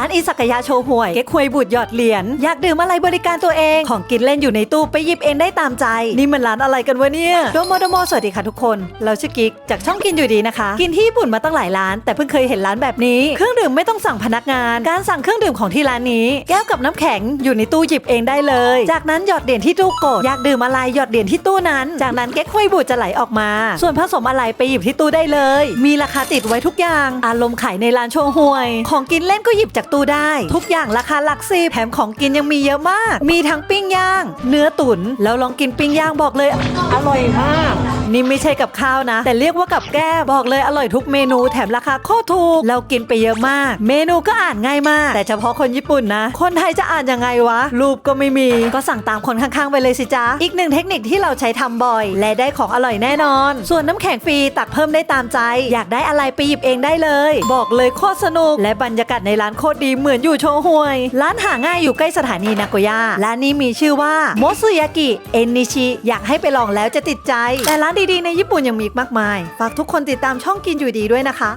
ร้านอิสักยะโชห่วย เก๊กฮวยบูดหยอดเหรียญอยากดื่มอะไรบริการตัวเอง ของกินเล่นอยู่ในตู้ไปหยิบเองได้ตามใจ นี่มันร้านอะไรกันวะเนี่ยโดโมโดโมสวัสดีค่ะทุกคน เราชื่อกิ๊กจากช่องกินอยู่ดีนะคะ กินที่ญี่ปุ่นมาตั้งหลายร้าน แต่เพิ่งเคยเห็นร้านแบบนี้ เครื่องดื่มไม่ต้องสั่งพนักงาน การสั่งเครื่องดื่มของที่ร้านนี้ แก้วกับน้ำแข็งอยู่ในตู้หยิบเองได้เลย จากนั้นหยอดเหรียญที่ตู้กดอยากดื่มอะไรหยอดเหรียญที่ตู้นั้น จากนั้นเก๊กฮวยบูดจะไหลออกมา ส่วนผสมอะไรไปหยิบที่ตู้ได้เลย มีราคาติดไว้ทุกอย่าง อารมณ์ขายในร้านโชห่วย ของกินเล่นก็หยิบจากตู้ได้ ทุกอย่างราคาหลักสิบแถมของกินยังมีเยอะมาก มีทั้งปิ้งย่าง เนื้อตุ๋นแล้วลองกินปิ้งย่างบอกเลย อร่อยมาก นี่ไม่ใช่กับข้าวนะ แต่เรียกว่ากับแก้บอกเลยอร่อยทุกเมนูแถมราคาโคตรถูกเรากินไปเยอะมาก เมนูก็อ่านง่ายมาก แต่เฉพาะคนญี่ปุ่นนะ คนไทยจะอ่านยังไงวะ รูปก็ไม่มี ก็สั่งตามคนข้างๆไปเลยสิจ๊ะอีกหนึ่งเทคนิคที่เราใช้ทำบ่อย และได้ของอร่อยแน่นอน ส่วนน้ำแข็งฟรีตักเพิ่มได้ตามใจ อยากได้อะไรไปหยิบเองได้เลย บอกเลยโคตรสนุกและบรรยากาศในร้านโคตรดีเหมือนอยู่โชห่วย ร้านหาง่ายอยู่ใกล้สถานีนากย่าร้านนี้มีชื่อว่าโมซุยากิเอนนิชิอยากให้ไปลองแล้วจะติดใจ แต่ร้านดีๆในญี่ปุ่นยังมีอีกมากมาย ฝากทุกคนติดตามช่องกินอยู่ดีด้วยนะคะ